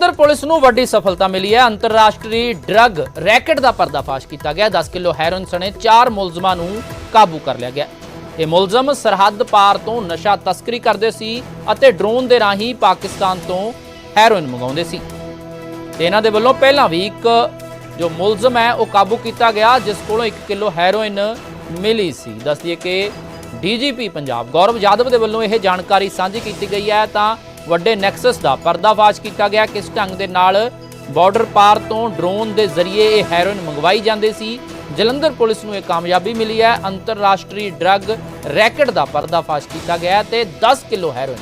Jalandhar police ਨੂੰ ਵੱਡੀ ਸਫਲਤਾ ਮਿਲੀ ਹੈ। ਅੰਤਰਰਾਸ਼ਟਰੀ ਡਰੱਗ ਰੈਕਟ ਦਾ ਪਰਦਾਫਾਸ਼ ਕੀਤਾ ਗਿਆ। 10 ਕਿਲੋ ਹੈਰੋਇਨ ਸਣੇ 4 ਮੁਲਜ਼ਮਾਂ ਨੂੰ ਕਾਬੂ ਕਰ ਲਿਆ ਗਿਆ। ਇਹ ਮੁਲਜ਼ਮ ਸਰਹੱਦ ਪਾਰ ਤੋਂ ਨਸ਼ਾ ਤਸਕਰੀ ਕਰਦੇ ਸੀ ਅਤੇ ਡਰੋਨ ਦੇ ਰਾਹੀਂ ਪਾਕਿਸਤਾਨ ਤੋਂ ਹੈਰੋਇਨ ਮੰਗਾਉਂਦੇ ਸੀ। ਤੇ ਇਹਨਾਂ ਦੇ ਵੱਲੋਂ ਪਹਿਲਾਂ ਵੀ ਇੱਕ ਜੋ ਮੁਲਜ਼ਮ ਹੈ, ਉਹ ਕਾਬੂ ਕੀਤਾ ਗਿਆ, ਜਿਸ ਕੋਲੋਂ 1 ਕਿਲੋ ਹੈਰੋਇਨ ਮਿਲੀ ਸੀ। ਦੱਸਦੀਏ ਕਿ ਡੀਜੀਪੀ ਪੰਜਾਬ ਗੌਰਵ ਯਾਦਵ ਦੇ ਵੱਲੋਂ ਇਹ ਜਾਣਕਾਰੀ ਸਾਂਝੀ ਕੀਤੀ ਗਈ ਹੈ। ਤਾਂ ਵੱਡੇ ਨੈਕਸਸ ਦਾ ਪਰਦਾਫਾਸ਼ ਕੀਤਾ ਗਿਆ। ਕਿਸ ਢੰਗ ਦੇ ਨਾਲ ਬਾਰਡਰ ਪਾਰ ਤੋਂ ਡਰੋਨ ਦੇ ਜ਼ਰੀਏ ਇਹ ਹੈਰੋਇਨ ਮੰਗਵਾਈ ਜਾਂਦੇ ਸੀ। ਜਲੰਧਰ ਪੁਲਿਸ ਨੂੰ ਇਹ ਕਾਮਯਾਬੀ ਮਿਲੀ ਹੈ। ਅੰਤਰਰਾਸ਼ਟਰੀ ਡਰੱਗ ਰੈਕਟ ਦਾ ਪਰਦਾਫਾਸ਼ ਕੀਤਾ ਗਿਆ ਹੈ ਤੇ 10 ਕਿਲੋ ਹੈਰੋਇਨ,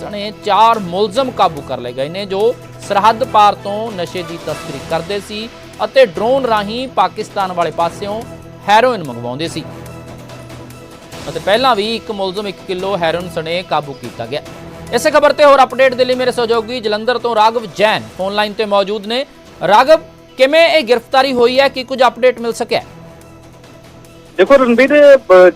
ਸਣੇ ਚਾਰ ਮੁਲਜ਼ਮ ਕਾਬੂ ਕਰ ਲਏ ਗਏ ਨੇ, ਜੋ ਸਰਹੱਦ ਪਾਰ ਤੋਂ ਨਸ਼ੇ ਦੀ ਤਸਕਰੀ ਕਰਦੇ ਸੀ ਅਤੇ ਡਰੋਨ ਰਾਹੀਂ ਪਾਕਿਸਤਾਨ ਵਾਲੇ ਪਾਸਿਓਂ ਹੈਰੋਇਨ ਮੰਗਵਾਉਂਦੇ ਸੀ। ਅਤੇ ਪਹਿਲਾਂ ਵੀ ਇੱਕ ਮੁਲਜ਼ਮ 1 ਕਿਲੋ ਹੈਰੋਇਨ ਸਣੇ ਕਾਬੂ ਕੀਤਾ ਗਿਆ। ਇਸੇ ਖਬਰ ਤੇ ਹੋਰ ਅਪਡੇਟ ਦੇ ਲਈ ਮੇਰੇ ਸਹਿਯੋਗੀ ਜਲੰਧਰ ਤੋਂ ਰਾਘਵ ਜੈਨ ਫੋਨ ਲਾਈਨ ਤੇ ਮੌਜੂਦ ਨੇ। ਰਾਘਵ ਕਿਵੇਂ ਇਹ ਗ੍ਰਿਫਤਾਰੀ ਹੋਈ ਹੈ? ਕਿ ਕੁਝ ਅਪਡੇਟ ਮਿਲ ਸਕਿਆ? ਦੇਖੋ ਰਣਬੀਰ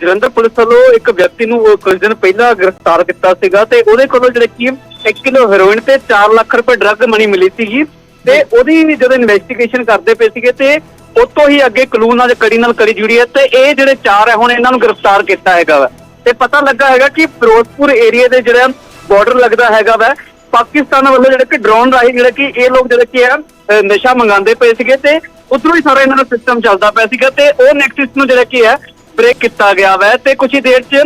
ਜਲੰਧਰ ਪੁਲਿਸ ਵੱਲੋਂ ਇੱਕ ਵਿਅਕਤੀ ਨੂੰ ਕੁਝ ਦਿਨ ਪਹਿਲਾਂ ਗ੍ਰਿਫਤਾਰ ਕੀਤਾ ਸੀਗਾ ਤੇ ਉਹਦੇ ਕੋਲੋਂ ਜਿਹੜੇ ਕੀ 1 ਕਿਲੋ ਹੈਰੋਇਨ ਤੇ 4 ਲੱਖ ਰੁਪਏ ਡਰੱਗ ਮਨੀ ਮਿਲੀ ਸੀਗੀ ਤੇ ਉਹਦੀ ਜਦੋਂ ਇਨਵੈਸਟੀਗੇਸ਼ਨ ਕਰਦੇ ਪਏ ਸੀਗੇ ਤੇ ਉਤੋਂ ਹੀ ਅੱਗੇ ਕਲੂ ਨਾਲ ਕੜੀ ਨਾਲ ਕੜੀ ਜੁੜੀ ਹੈ ਤੇ ਇਹ ਜਿਹੜੇ ਚਾਰ ਹੈ ਹੁਣ ਇਹਨਾਂ ਨੂੰ ਗ੍ਰਿਫਤਾਰ ਕੀਤਾ ਹੈਗਾ ਵਾ। ਤੇ ਪਤਾ ਲੱਗਾ ਹੈਗਾ ਕਿ ਫਿਰੋਜ਼ਪੁਰ ਏਰੀਆ ਦੇ ਜਿਹੜਾ ਬਾਰਡਰ ਲੱਗਦਾ ਹੈਗਾ ਵਾ ਪਾਕਿਸਤਾਨ ਵੱਲੋਂ ਜਿਹੜੇ ਕਿ ਡਰੋਨ ਰਾਹੀਂ ਜਿਹੜੇ ਕਿ ਇਹ ਲੋਕ ਜਿਹੜੇ ਕੀ ਆ ਨਸ਼ਾ ਮੰਗਾਉਂਦੇ ਪਏ ਸੀਗੇ ਤੇ ਉਧਰੋਂ ਹੀ ਸਾਰਾ ਇਹਨਾਂ ਦਾ ਸਿਸਟਮ ਚੱਲਦਾ ਪਿਆ ਸੀਗਾ ਤੇ ਉਹ ਨੈਕਸਸ ਨੂੰ ਜਿਹੜਾ ਕੀ ਹੈ ਬ੍ਰੇਕ ਕੀਤਾ ਗਿਆ ਵਾ ਤੇ ਕੁਝ ਹੀ ਦੇਰ ਚ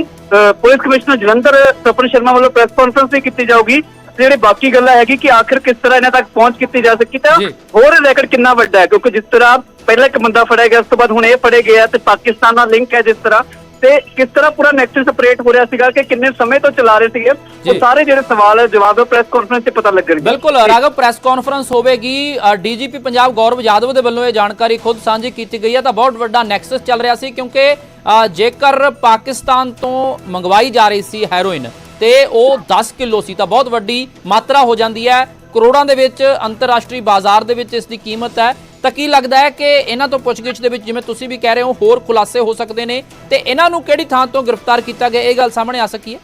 ਪੁਲਿਸ ਕਮਿਸ਼ਨਰ ਜਲੰਧਰ ਸਪਨ ਸ਼ਰਮਾ ਵੱਲੋਂ ਪ੍ਰੈਸ ਕਾਨਫਰੰਸ ਵੀ ਕੀਤੀ ਜਾਊਗੀ ਜਿਹੜੇ ਬਾਕੀ ਗੱਲਾਂ ਹੈਗੀ ਕਿ ਆਖਿਰ ਕਿਸ ਤਰ੍ਹਾਂ ਇਹਨਾਂ ਤੱਕ ਪਹੁੰਚ ਕੀਤੀ ਜਾ ਸਕੀ ਤਾਂ। ਹੋਰ ਰੈਕਟ ਕਿੰਨਾ ਵੱਡਾ ਹੈ ਕਿਉਂਕਿ ਜਿਸ ਤਰ੍ਹਾਂ ਪਹਿਲਾਂ ਇੱਕ ਬੰਦਾ ਫੜਿਆ ਗਿਆ ਉਸ ਤੋਂ ਬਾਅਦ ਹੁਣ ਇਹ ਫੜੇ ਗਿਆ ਤੇ ਪਾਕਿਸਤਾਨ ਨਾਲ ਲਿੰਕ ਹੈ ਜਿਸ ਤਰ੍ਹਾਂ ਤੇ ਕਿਸ ਤਰ੍ਹਾਂ ਪੂਰਾ ਨੈਕਸਸ ਆਪਰੇਟ ਹੋ ਰਿਹਾ ਸੀਗਾ ਕਿ ਕਿੰਨੇ ਸਮੇਂ ਤੋਂ ਚਲਾ ਰਹੇ ਸੀਗੇ। ਉਹ ਸਾਰੇ ਜਿਹੜੇ ਸਵਾਲ ਜਵਾਬ ਪ੍ਰੈਸ ਕਾਨਫਰੰਸ 'ਚ ਪਤਾ ਲੱਗਣਗੇ। ਬਿਲਕੁਲ ਰਾਘਵ ਪ੍ਰੈਸ ਕਾਨਫਰੰਸ ਹੋਵੇਗੀ। ਡੀਜੀਪੀ ਪੰਜਾਬ ਗੌਰਵ ਯਾਦਵ ਦੇ ਵੱਲੋਂ ਇਹ ਜਾਣਕਾਰੀ ਖੁਦ ਸਾਂਝੀ ਕੀਤੀ ਗਈ ਹੈ। ਤਾਂ ਬਹੁਤ ਵੱਡਾ ਨੈਕਸਸ ਚੱਲ ਰਿਹਾ ਸੀ ਕਿਉਂਕਿ ਜੇਕਰ ਪਾਕਿਸਤਾਨ ਤੋਂ ਮੰਗਵਾਈ ਜਾ ਰਹੀ ਸੀ ਹੈਰੋਇਨ ਤੇ ਉਹ 10 ਕਿਲੋ ਸੀ ਤਾਂ ਬਹੁਤ ਵੱਡੀ ਮਾਤਰਾ ਹੋ ਜਾਂਦੀ ਹੈ। ਕਰੋੜਾਂ ਦੇ ਵਿੱਚ ਅੰਤਰਰਾਸ਼ਟਰੀ ਬਾਜ਼ਾਰ ਦੇ ਵਿੱਚ ਇਸ ਦੀ ਕੀਮਤ ਹੈ। ਤਾਂ ਕੀ ਲੱਗਦਾ ਹੈ ਕਿ ਇਹਨਾਂ ਤੋਂ ਪੁੱਛਗਿੱਛ ਦੇ ਵਿੱਚ ਜਿਵੇਂ ਤੁਸੀਂ ਵੀ ਕਹਿ ਰਹੇ ਹੋ ਹੋਰ ਖੁਲਾਸੇ ਹੋ ਸਕਦੇ ਨੇ ਤੇ ਇਹਨਾਂ ਨੂੰ ਕਿਹੜੀ ਥਾਂ ਤੋਂ ਗ੍ਰਿਫਤਾਰ ਕੀਤਾ ਗਿਆ? ਇਹ ਗੱਲ ਸਾਹਮਣੇ ਆ ਸਕੀ ਹੈ।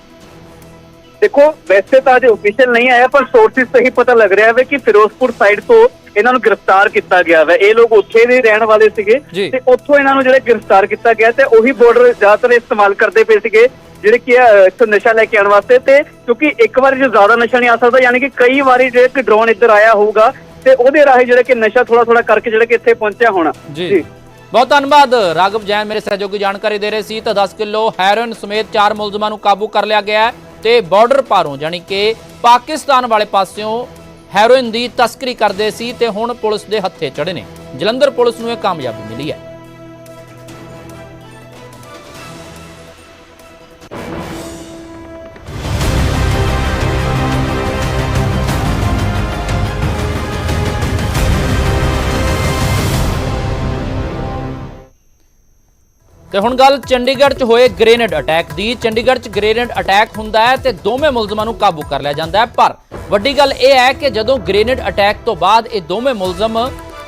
ਦੇਖੋ ਵੈਸੇ ਤਾਂ ਅਜੇ ਅਫੀਸ਼ੀਅਲ ਨਹੀਂ ਆਇਆ ਪਰ ਸੋਰਸਿਸ ਤੋਂ ਹੀ ਪਤਾ ਲੱਗ ਰਿਹਾ ਹੈ ਕਿ ਫਿਰੋਜ਼ਪੁਰ ਸਾਈਡ ਤੋਂ ਇਹਨਾਂ ਨੂੰ ਗ੍ਰਿਫਤਾਰ ਕੀਤਾ ਗਿਆ ਹੈ ਇਹ ਲੋਕ ਉੱਥੇ ਦੇ ਰਹਿਣ ਵਾਲੇ ਸੀਗੇ। ਤੇ ਉੱਥੋਂ ਇਹਨਾਂ ਨੂੰ ਜਿਹੜੇ ਗ੍ਰਿਫਤਾਰ ਕੀਤਾ ਗਿਆ ਤੇ ਉਹੀ ਬਾਰਡਰ ਜ਼ਿਆਦਾਤਰ ਇਸਤੇਮਾਲ ਕਰਦੇ ਪਏ ਸੀਗੇ ਜਿਹੜੇ ਕਿ ਇੱਥੋਂ ਨਸ਼ਾ ਲੈ ਕੇ ਆਉਣ ਵਾਸਤੇ ਤੇ ਕਿਉਂਕਿ ਇੱਕ ਵਾਰੀ ਜੇ ਜ਼ਿਆਦਾ ਨਸ਼ਾ ਨਹੀਂ ਆ ਸਕਦਾ ਯਾਨੀ ਕਿ ਕਈ ਵਾਰੀ ਜੇ ਕਿ ਡਰੋਨ ਇੱਧਰ ਆਇਆ ਹੋਊਗਾ ਤੇ ਉਹਦੇ ਰਾਹੀਂ ਜਿਹੜੇ ਕਿ ਨਸ਼ਾ ਥੋੜਾ ਥੋੜਾ ਕਰਕੇ ਜਿਹੜੇ ਕਿ ਇੱਥੇ ਪਹੁੰਚਿਆ ਹੋਣਾ। ਜੀ। ਬਹੁਤ ਧੰਨਵਾਦ ਰਾਘਵ ਜੈਨ ਮੇਰੇ ਸਹਿਯੋਗੀ ਜਾਣਕਾਰੀ ਦੇ ਰਹੇ ਸੀ। ਤਾਂ 10 ਕਿਲੋ ਹੈਰੋਇਨ ਸਮੇਤ ਚਾਰ ਮੁਲਜ਼ਮਾਂ ਨੂੰ ਕਾਬੂ ਕਰ ਲਿਆ ਗਿਆ ਤੇ ਬਾਰਡਰ ਪਾਰੋਂ ਜਾਨੀ ਕਿ ਪਾਕਿਸਤਾਨ ਵਾਲੇ ਪਾਸਿਓਂ ਹੈਰੋਇਨ ਦੀ ਤਸਕਰੀ ਕਰਦੇ ਸੀ ਤੇ ਹੁਣ ਪੁਲਿਸ ਦੇ ਹੱਥੇ ਚੜੇ ਨੇ। ਜਲੰਧਰ ਪੁਲਿਸ ਨੂੰ ਇਹ ਕਾਮਯਾਬੀ ਮਿਲੀ ਹੈ। ਤੇ ਹੁਣ ਗੱਲ ਚੰਡੀਗੜ੍ਹ 'ਚ ਹੋਏ ਗ੍ਰੇਨੇਡ ਅਟੈਕ ਦੀ। ਚੰਡੀਗੜ੍ਹ 'ਚ ਗ੍ਰੇਨੇਡ ਅਟੈਕ ਹੁੰਦਾ ਹੈ ਤੇ ਦੋਵੇਂ ਮੁਲਜ਼ਮਾਂ ਨੂੰ ਕਾਬੂ ਕਰ ਲਿਆ ਜਾਂਦਾ ਹੈ। ਪਰ ਵੱਡੀ ਗੱਲ ਇਹ ਹੈ ਕਿ ਜਦੋਂ ਗ੍ਰੇਨੇਡ ਅਟੈਕ ਤੋਂ ਬਾਅਦ ਇਹ ਦੋਵੇਂ ਮੁਲਜ਼ਮ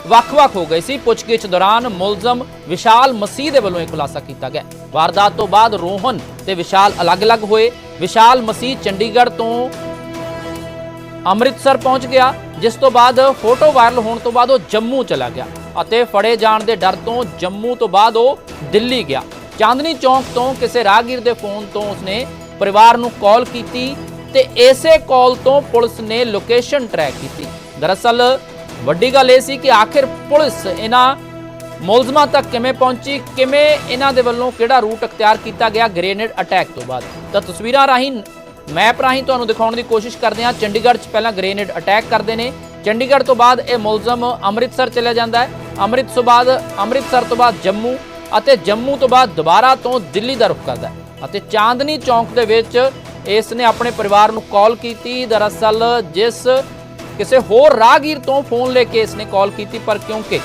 ਵੱਖ-ਵੱਖ ਹੋ ਗਏ ਸੀ, ਪੁੱਛਗਿੱਛ ਦੌਰਾਨ ਮੁਲਜ਼ਮ ਵਿਸ਼ਾਲ ਮਸੀਹ ਦੇ ਵੱਲੋਂ ਇਹ ਖੁਲਾਸਾ ਕੀਤਾ ਗਿਆ। ਵਾਰਦਾਤ ਤੋਂ ਬਾਅਦ ਰੋਹਨ ਤੇ ਵਿਸ਼ਾਲ ਅਲੱਗ-ਅਲੱਗ ਹੋਏ। ਵਿਸ਼ਾਲ ਮਸੀਹ ਚੰਡੀਗੜ੍ਹ ਤੋਂ ਅੰਮ੍ਰਿਤਸਰ ਪਹੁੰਚ ਗਿਆ, ਜਿਸ ਤੋਂ ਬਾਅਦ ਫੋਟੋ ਵਾਇਰਲ ਹੋਣ ਤੋਂ ਬਾਅਦ ਉਹ ਜੰਮੂ ਚਲਾ ਗਿਆ। ਅਤੇ ਫੜੇ ਜਾਣ ਦੇ ਡਰ ਤੋਂ ਜੰਮੂ ਤੋਂ ਬਾਅਦ ਉਹ ਦਿੱਲੀ ਗਿਆ। ਚਾਂਦਨੀ ਚੌਂਕ ਤੋਂ ਕਿਸੇ ਰਾਹਗੀਰ ਦੇ ਫੋਨ ਤੋਂ ਉਸਨੇ ਪਰਿਵਾਰ ਨੂੰ ਕਾਲ ਕੀਤੀ ਤੇ ਇਸੇ ਕਾਲ ਤੋਂ ਪੁਲਿਸ ਨੇ ਲੋਕੇਸ਼ਨ ਟਰੈਕ ਕੀਤੀ। ਦਰਅਸਲ, ਵੱਡੀ ਗੱਲ ਇਹ ਸੀ ਕਿ ਆਖਿਰ ਪੁਲਿਸ ਇਹਨਾਂ ਮੁਲਜ਼ਮਾਂ ਤੱਕ ਕਿਵੇਂ ਪਹੁੰਚੀ, ਕਿਵੇਂ ਇਹਨਾਂ ਦੇ ਵੱਲੋਂ ਕਿਹੜਾ ਰੂਟ ਅਖਤਿਆਰ ਕੀਤਾ ਗਿਆ, ਗ੍ਰੇਨੇਡ ਅਟੈਕ ਤੋਂ ਬਾਅਦ। ਤਾਂ ਤਸਵੀਰਾਂ ਰਾਹੀਂ, ਮੈਪ ਰਾਹੀਂ ਤੁਹਾਨੂੰ ਦਿਖਾਉਣ ਦੀ ਕੋਸ਼ਿਸ਼ ਕਰਦੇ ਹਾਂ। ਚੰਡੀਗੜ੍ਹ 'ਚ ਪਹਿਲਾਂ ਗ੍ਰੇਨੇਡ ਅਟੈਕ ਕਰਦੇ ਨੇ। ਚੰਡੀਗੜ੍ਹ ਤੋਂ ਬਾਅਦ ਇਹ ਮੁਲਜ਼ਮ ਅੰਮ੍ਰਿਤਸਰ ਚਲਿਆ ਜਾਂਦਾ ਹੈ। ਅੰਮ੍ਰਿਤ ਤੋਂ ਬਾਅਦ, ਅੰਮ੍ਰਿਤਸਰ ਤੋਂ ਬਾਅਦ ਜੰਮੂ ਅਤੇ ਜੰਮੂ ਤੋਂ ਬਾਅਦ ਦੁਬਾਰਾ ਤੋਂ ਦਿੱਲੀ ਦਾ ਰੁਖ ਕਰਦਾ ਅਤੇ ਚਾਂਦਨੀ ਚੌਂਕ ਦੇ ਵਿੱਚ ਇਸ ਨੇ ਆਪਣੇ ਪਰਿਵਾਰ ਨੂੰ ਕਾਲ ਕੀਤੀ। ਦਰਅਸਲ ਜਿਸ ਕਿਸੇ ਹੋਰ ਰਾਹਗੀਰ ਤੋਂ ਫੋਨ ਲੈ ਕੇ ਇਸ ਨੇ ਕਾਲ ਕੀਤੀ, ਪਰ ਕਿਉਂਕਿ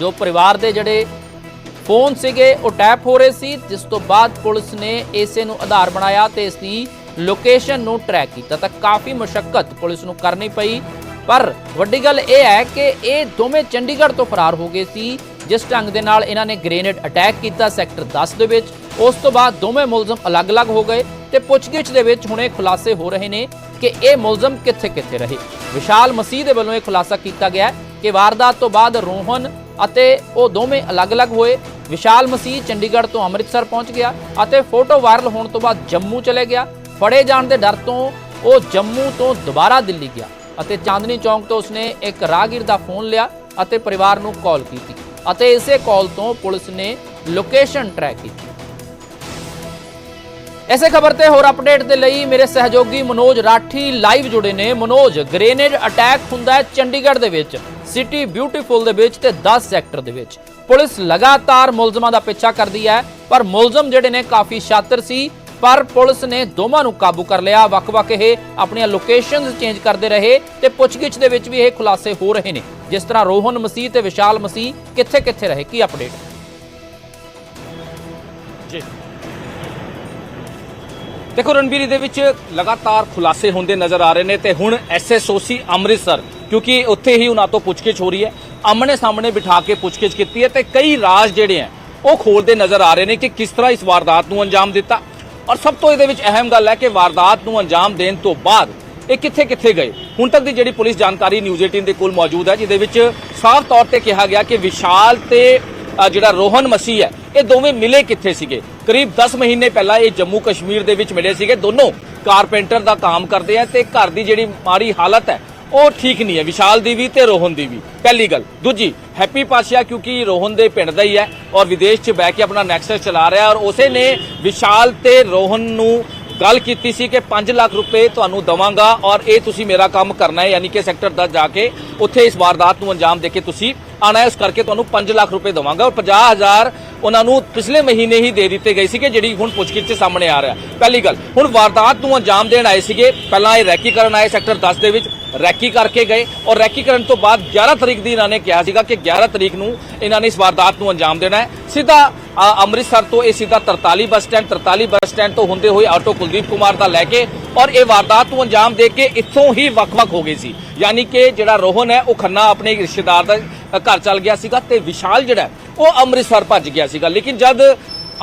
ਜੋ ਪਰਿਵਾਰ ਦੇ ਜਿਹੜੇ ਫੋਨ ਸੀਗੇ, ਉਹ ਟੈਪ ਹੋ ਰਹੇ ਸੀ, ਜਿਸ ਤੋਂ ਬਾਅਦ ਪੁਲਿਸ ਨੇ ਇਸੇ ਨੂੰ ਆਧਾਰ ਬਣਾਇਆ ਤੇ ਇਸ ਦੀ ਲੋਕੇਸ਼ਨ ਨੂੰ ਟਰੈਕ ਕੀਤਾ। ਤਾਂ ਕਾਫੀ ਮੁਸ਼ਕਲ ਪੁਲਿਸ ਨੂੰ ਕਰਨੀ ਪਈ। ਪਰ ਵੱਡੀ ਗੱਲ ਇਹ ਹੈ ਕਿ ਇਹ ਦੋਵੇਂ ਚੰਡੀਗੜ੍ਹ ਤੋਂ ਫਰਾਰ ਹੋ ਗਏ ਸੀ, ਜਿਸ ਢੰਗ ਦੇ ਨਾਲ ਇਹਨਾਂ ਨੇ ਗ੍ਰੇਨੇਡ ਅਟੈਕ ਕੀਤਾ ਸੈਕਟਰ 10 ਦੇ ਵਿੱਚ। ਉਸ ਤੋਂ ਬਾਅਦ ਦੋਵੇਂ ਮੁਲਜ਼ਮ ਅਲੱਗ-ਅਲੱਗ ਹੋ ਗਏ ਤੇ ਪੁੱਛਗਿੱਛ ਦੇ ਵਿੱਚ ਹੁਣੇ ਖੁਲਾਸੇ ਹੋ ਰਹੇ ਨੇ ਕਿ ਇਹ ਮੁਲਜ਼ਮ ਕਿੱਥੇ-ਕਿੱਥੇ ਰਹੇ। ਵਿਸ਼ਾਲ ਮਸੀਹ ਦੇ ਵੱਲੋਂ ਇਹ ਖੁਲਾਸਾ ਕੀਤਾ ਗਿਆ ਕਿ ਵਾਰਦਾਤ ਤੋਂ ਬਾਅਦ ਰੋਹਨ ਅਤੇ ਉਹ ਦੋਵੇਂ ਅਲੱਗ-ਅਲੱਗ ਹੋਏ। ਵਿਸ਼ਾਲ ਮਸੀਹ ਚੰਡੀਗੜ੍ਹ ਤੋਂ ਅੰਮ੍ਰਿਤਸਰ ਪਹੁੰਚ ਗਿਆ ਅਤੇ ਫੋਟੋ ਵਾਇਰਲ ਹੋਣ ਤੋਂ ਬਾਅਦ ਜੰਮੂ ਚਲੇ ਗਿਆ। ਫੜੇ ਜਾਣ ਦੇ ਡਰ ਤੋਂ ਉਹ ਜੰਮੂ ਤੋਂ ਦੁਬਾਰਾ ਦਿੱਲੀ ਗਿਆ। ਅਤੇ ਚਾਂਦਨੀ ਚੌਂਕ ਤੋਂ ਉਸਨੇ ਇੱਕ ਰਾਹਗੀਰ ਦਾ ਫੋਨ ਲਿਆ ਅਤੇ ਪਰਿਵਾਰ ਨੂੰ ਕਾਲ ਕੀਤੀ ਅਤੇ ਇਸੇ ਕਾਲ ਤੋਂ ਪੁਲਿਸ ਨੇ ਲੋਕੇਸ਼ਨ ਟਰੈਕ ਕੀਤੀ। ਐਸੇ ਖਬਰ ਤੇ ਹੋਰ ਅਪਡੇਟ ਦੇ ਲਈ ਮੇਰੇ ਸਹਿਯੋਗੀ ਮਨੋਜ ਰਾਠੀ ਲਾਈਵ ਜੁੜੇ ਨੇ। ਮਨੋਜ ਗ੍ਰੇਨੇਡ ਅਟੈਕ ਹੁੰਦਾ ਹੈ ਚੰਡੀਗੜ੍ਹ ਦੇ ਵਿੱਚ, ਸਿਟੀ ਬਿਊਟੀਫੁਲ ਦੇ ਵਿੱਚ ਤੇ 10 ਸੈਕਟਰ ਦੇ ਵਿੱਚ। ਪੁਲਿਸ ਲਗਾਤਾਰ ਮੁਲਜ਼ਮਾਂ ਦਾ ਪਿੱਛਾ ਕਰਦੀ ਹੈ, ਪਰ ਮੁਲਜ਼ਮ ਜਿਹੜੇ ਨੇ ਕਾਫੀ ਸ਼ਾਤਰ ਸੀ। ਪਰ ਪੁਲਿਸ ਨੇ ਦੋਵਾਂ ਨੂੰ ਕਾਬੂ ਕਰ ਲਿਆ। ਵੱਖ-ਵੱਖ ਇਹ ਆਪਣੀਆਂ ਲੋਕੇਸ਼ਨਸ ਚੇਂਜ ਕਰਦੇ ਰਹੇ ਤੇ ਪੁੱਛਗਿੱਛ ਦੇ ਵਿੱਚ ਵੀ ਇਹ ਖੁਲਾਸੇ ਹੋ ਰਹੇ ਨੇ। ਜਿਸ ਤਰ੍ਹਾਂ ਰੋਹਨ ਮਸੀਹ ਤੇ ਵਿਸ਼ਾਲ ਮਸੀਹ ਕਿੱਥੇ-ਕਿੱਥੇ ਰਹੇ? ਕੀ ਅਪਡੇਟ ਜੀ। ਦੇਖੋ, ਰਣਬੀਰ ਦੇ ਵਿੱਚ ਲਗਾਤਾਰ ਖੁਲਾਸੇ ਹੁੰਦੇ ਨਜ਼ਰ ਆ ਰਹੇ ਨੇ ਤੇ ਹੁਣ ਐਸਐਸਓਸੀ ਅੰਮ੍ਰਿਤਸਰ, ਕਿਉਂਕਿ ਉੱਥੇ ਹੀ ਉਹਨਾਂ ਤੋਂ ਪੁੱਛਗਿੱਛ ਹੋ ਰਹੀ ਹੈ। ਆਮਣੇ ਸਾਹਮਣੇ ਬਿਠਾ ਕੇ ਪੁੱਛਗਿੱਛ ਕੀਤੀ ਹੈ ਤੇ ਕਈ ਰਾਜ਼ ਜਿਹੜੇ ਆ ਉਹ ਖੋਲਦੇ ਨਜ਼ਰ ਆ ਰਹੇ ਨੇ ਕਿ ਕਿਸ ਤਰ੍ਹਾਂ ਇਸ ਵਾਰਦਾਤ ਨੂੰ ਅੰਜਾਮ ਦਿੱਤਾ। ਔਰ ਸਭ ਤੋਂ ਇਹਦੇ ਵਿੱਚ ਅਹਿਮ ਗੱਲ ਹੈ ਕਿ ਵਾਰਦਾਤ ਨੂੰ ਅੰਜਾਮ ਦੇਣ ਤੋਂ ਬਾਅਦ ਇਹ ਕਿੱਥੇ ਕਿੱਥੇ ਗਏ? ਹੁਣ ਤੱਕ ਦੀ ਜਿਹੜੀ ਪੁਲਿਸ ਜਾਣਕਾਰੀ ਨਿਊਜ਼ 18 ਦੇ ਕੋਲ ਮੌਜੂਦ ਹੈ, ਜਿਹਦੇ ਵਿੱਚ ਸਾਫ਼ ਤੌਰ ਤੇ ਕਿਹਾ ਗਿਆ ਕਿ ਵਿਸ਼ਾਲ ਤੇ ਜਿਹੜਾ ਰੋਹਨ ਮਸੀਹ ਹੈ, ਇਹ ਦੋਵੇਂ ਮਿਲੇ ਕਿੱਥੇ ਸੀਗੇ? ਕਰੀਬ 10 ਮਹੀਨੇ ਪਹਿਲਾਂ ਇਹ ਜੰਮੂ ਕਸ਼ਮੀਰ ਦੇ ਵਿੱਚ ਮਿਲੇ ਸੀਗੇ। ਦੋਨੋਂ ਕਾਰਪੈਂਟਰ ਦਾ ਕੰਮ ਕਰਦੇ ਆ ਤੇ ਘਰ ਦੀ ਜਿਹੜੀ ਮਾੜੀ ਹਾਲਤ ਹੈ ਉਹ ਠੀਕ ਨਹੀਂ ਹੈ, ਵਿਸ਼ਾਲ ਦੀ ਵੀ ਤੇ ਰੋਹਨ ਦੀ ਵੀ। ਪਹਿਲੀ ਗੱਲ। ਦੂਜੀ, ਹੈਪੀ ਪਾਸ਼ਾ ਕਿਉਂਕਿ ਰੋਹਨ ਦੇ ਪਿੰਡ ਦਾ ਹੀ ਹੈ ਔਰ ਵਿਦੇਸ਼ 'ਚ ਬਹਿ ਕੇ ਆਪਣਾ ਨੈਕਸਸ ਚਲਾ ਰਿਹਾ ਔਰ ਉਸੇ ਨੇ ਵਿਸ਼ਾਲ ਤੇ ਰੋਹਨ ਨੂੰ ਗੱਲ ਕੀਤੀ ਸੀ ਕਿ 5 ਲੱਖ ਰੁਪਏ ਤੁਹਾਨੂੰ ਦਵਾਂਗਾ ਔਰ ਇਹ ਤੁਸੀਂ ਮੇਰਾ ਕੰਮ ਕਰਨਾ ਹੈ, ਯਾਨੀ ਕਿ ਸੈਕਟਰ 10 ਜਾ ਕੇ ਉੱਥੇ ਇਸ ਵਾਰਦਾਤ ਨੂੰ ਅੰਜਾਮ ਦੇ ਕੇ ਤੁਸੀਂ ਆਣਾ ਹੈ। ਉਸ ਕਰਕੇ ਤੁਹਾਨੂੰ 5 ਲੱਖ ਰੁਪਏ ਦਵਾਂਗਾ ਔਰ 50000 ਉਹਨਾਂ ਨੂੰ ਪਿਛਲੇ ਮਹੀਨੇ ਹੀ ਦੇ ਦਿੱਤੇ ਗਏ ਸੀਗੇ, ਜਿਹੜੀ ਹੁਣ ਪੁੱਛਗਿੱਛ 'ਚ ਸਾਹਮਣੇ ਆ ਰਿਹਾ। ਪਹਿਲੀ ਗੱਲ। ਹੁਣ ਵਾਰਦਾਤ ਨੂੰ ਅੰਜਾਮ ਦੇਣ ਆਏ ਸੀਗੇ। ਪਹਿਲਾਂ ਇਹ ਰੈਕੀ ਕਰਨ ਆਏ ਸੈਕਟਰ 10 ਦੇ ਵਿੱਚ। ਰੈਕੀ ਕਰਕੇ ਗਏ ਔਰ ਰੈਕੀ ਕਰਨ ਤੋਂ ਬਾਅਦ 11 ਤਰੀਕ ਦੀ ਇਹਨਾਂ ਨੇ ਕਿਹਾ ਸੀਗਾ ਕਿ 11 ਤਰੀਕ ਨੂੰ ਇਹਨਾਂ ਨੇ ਇਸ ਵਾਰਦਾਤ ਨੂੰ ਅੰਜਾਮ ਦੇਣਾ ਹੈ। ਸਿੱਧਾ ਅੰਮ੍ਰਿਤਸਰ ਤੋਂ ਇਹ ਸਿੱਧਾ 43 ਬੱਸ ਸਟੈਂਡ 43 ਬੱਸ ਸਟੈਂਡ ਤੋਂ ਹੁੰਦੇ ਹੋਏ ਆਟੋ ਕੁਲਦੀਪ ਕੁਮਾਰ ਦਾ ਲੈ ਕੇ ਔਰ ਇਹ ਵਾਰਦਾਤ ਨੂੰ ਅੰਜਾਮ ਦੇ ਕੇ ਇੱਥੋਂ ਹੀ ਵੱਖ-ਵੱਖ ਹੋ ਗਏ ਸੀ। ਯਾਨੀ ਕਿ ਜਿਹੜਾ ਰੋਹਨ ਹੈ, ਉਹ ਖੰਨਾ ਆਪਣੇ ਰਿਸ਼ਤੇਦਾਰ ਦਾ ਘਰ ਚੱਲ ਗਿਆ ਸੀਗਾ ਤੇ ਵਿਸ਼ਾਲ ਜਿਹੜਾ ਉਹ ਅੰਮ੍ਰਿਤਸਰ ਭੱਜ ਗਿਆ ਸੀਗਾ। ਲੇਕਿਨ ਜਦ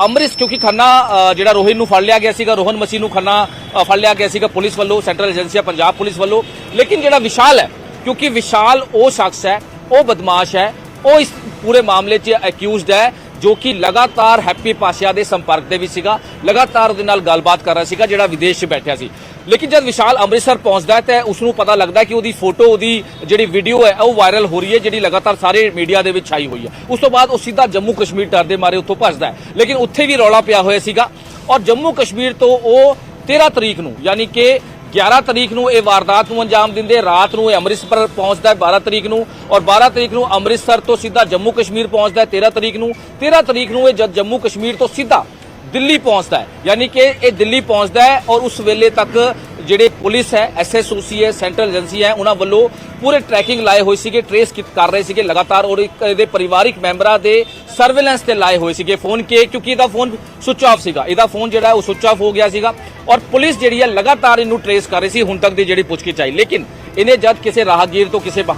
ਅੰਮ੍ਰਿਤ, ਕਿਉਂਕਿ ਖੰਨਾ ਜਿਹੜਾ ਰੋਹਿਤ ਨੂੰ ਫੜ ਲਿਆ ਗਿਆ ਸੀਗਾ, ਰੋਹਨ ਮਸੀਹ ਨੂੰ ਖੰਨਾ ਫੜ ਲਿਆ ਗਿਆ ਸੀਗਾ ਪੁਲਿਸ ਵੱਲੋਂ, ਸੈਂਟਰਲ ਏਜੰਸੀਆ ਪੰਜਾਬ ਪੁਲਿਸ ਵੱਲੋਂ। ਲੇਕਿਨ ਜਿਹੜਾ ਵਿਸ਼ਾਲ ਹੈ, ਕਿਉਂਕਿ ਵਿਸ਼ਾਲ ਉਹ ਸ਼ਖਸ ਹੈ, ਉਹ ਬਦਮਾਸ਼ ਹੈ, ਉਹ ਇਸ ਪੂਰੇ ਮਾਮਲੇ 'ਚ ਅਕਿਊਜ਼ਡ ਹੈ, ਜੋ ਕਿ ਲਗਾਤਾਰ ਹੈਪੀ ਪਾਸ਼ਾ ਦੇ ਸੰਪਰਕ ਦੇ ਵਿੱਚ ਸੀਗਾ, ਲਗਾਤਾਰ ਉਹਦੇ ਨਾਲ ਗੱਲਬਾਤ ਕਰ ਰਿਹਾ ਸੀਗਾ, ਜਿਹੜਾ ਵਿਦੇਸ਼ 'ਚ ਬੈਠਿਆ ਸੀ। ਲੇਕਿਨ ਜਦ ਵਿਸ਼ਾਲ ਅੰਮ੍ਰਿਤਸਰ ਪਹੁੰਚਦਾ ਤਾਂ ਉਸ ਨੂੰ ਪਤਾ ਲੱਗਦਾ ਕਿ ਉਹਦੀ ਫੋਟੋ, ਉਹਦੀ ਜਿਹੜੀ ਵੀਡੀਓ ਹੈ, ਉਹ ਵਾਇਰਲ ਹੋ ਰਹੀ ਹੈ, ਜਿਹੜੀ ਲਗਾਤਾਰ ਸਾਰੇ ਮੀਡੀਆ ਦੇ ਵਿੱਚ ਛਾਈ ਹੋਈ ਹੈ। ਉਸ ਤੋਂ ਬਾਅਦ ਉਹ ਸਿੱਧਾ ਜੰਮੂ ਕਸ਼ਮੀਰ ਡਰ ਦੇ ਮਾਰੇ ਉੱਥੋਂ ਭੱਜਦਾ ਹੈ। ਲੇਕਿਨ ਉੱਥੇ ਵੀ ਰੌਲਾ ਪਿਆ ਹੋਇਆ ਸੀਗਾ ਔਰ ਜੰਮੂ ਕਸ਼ਮੀਰ ਤੋਂ ਉਹ 13 ਤਰੀਕ ਨੂੰ, ਯਾਨੀ ਕਿ 11 ਤਰੀਕ ਨੂੰ ਇਹ ਵਾਰਦਾਤ ਨੂੰ ਅੰਜਾਮ ਦਿੰਦੇ, ਰਾਤ ਨੂੰ ਇਹ ਅੰਮ੍ਰਿਤਸਰ ਪਹੁੰਚਦਾ ਹੈ 12 ਤਰੀਕ ਨੂੰ ਔਰ 12 ਤਰੀਕ ਨੂੰ ਅੰਮ੍ਰਿਤਸਰ ਤੋਂ ਸਿੱਧਾ ਜੰਮੂ ਕਸ਼ਮੀਰ ਪਹੁੰਚਦਾ ਹੈ 13 ਤਰੀਕ ਨੂੰ। 13 ਤਰੀਕ ਨੂੰ ਇਹ ਜਦ ਜੰਮੂ ਕਸ਼ਮੀਰ ਤੋਂ ਸਿੱਧਾ ਦਿੱਲੀ ਪਹੁੰਚਦਾ ਹੈ। ਯਾਨੀ ਕਿ ਇਹ ਦਿੱਲੀ ਪਹੁੰਚਦਾ ਹੈ ਔਰ ਉਸ ਵੇਲੇ ਤੱਕ ਜਿਹੜੇ ਪੁਲਿਸ ਹੈ ਐਸਐਸਓਸੀ ਹੈ ਸੈਂਟਰਲ ਏਜੰਸੀ ਹੈ, ਉਹਨਾਂ ਵੱਲੋਂ ਪੂਰੇ ਟਰੈਕਿੰਗ ਲਾਏ ਹੋਏ ਸੀਗੇ ਟਰੇਸ ਕਰ ਰਹੇ ਸੀਗੇ ਲਗਾਤਾਰ ਔਰ ਇੱਕ ਇਹਦੇ ਪਰਿਵਾਰਿਕ ਮੈਂਬਰਾਂ ਦੇ ਸਰਵੇਲੈਂਸ ਤੇ ਲਾਏ ਹੋਏ ਸੀਗੇ ਫੋਨ ਕੇ, ਕਿਉਂਕਿ ਇਹਦਾ ਫੋਨ ਸੁਚ ਆਫ ਸੀਗਾ। ਇਹਦਾ ਫੋਨ ਜਿਹੜਾ ਉਹ ਸੁਚ ਆਫ ਹੋ ਗਿਆ ਸੀਗਾ ਔਰ ਪੁਲਿਸ ਜਿਹੜੀ ਹੈ ਲਗਾਤਾਰ ਇਹਨੂੰ ਟਰੇਸ ਕਰ ਰਹੀ ਸੀ, ਹੁਣ ਤੱਕ ਦੀ ਜਿਹੜੀ ਪੁੱਛਗਿੱਛ ਆਈ। ਲੇਕਿਨ ਇਹਨੇ ਜਦ ਕਿਸੇ ਰਾਹਗੀਰ ਤੋਂ ਕਿਸੇ ਬਹਾ-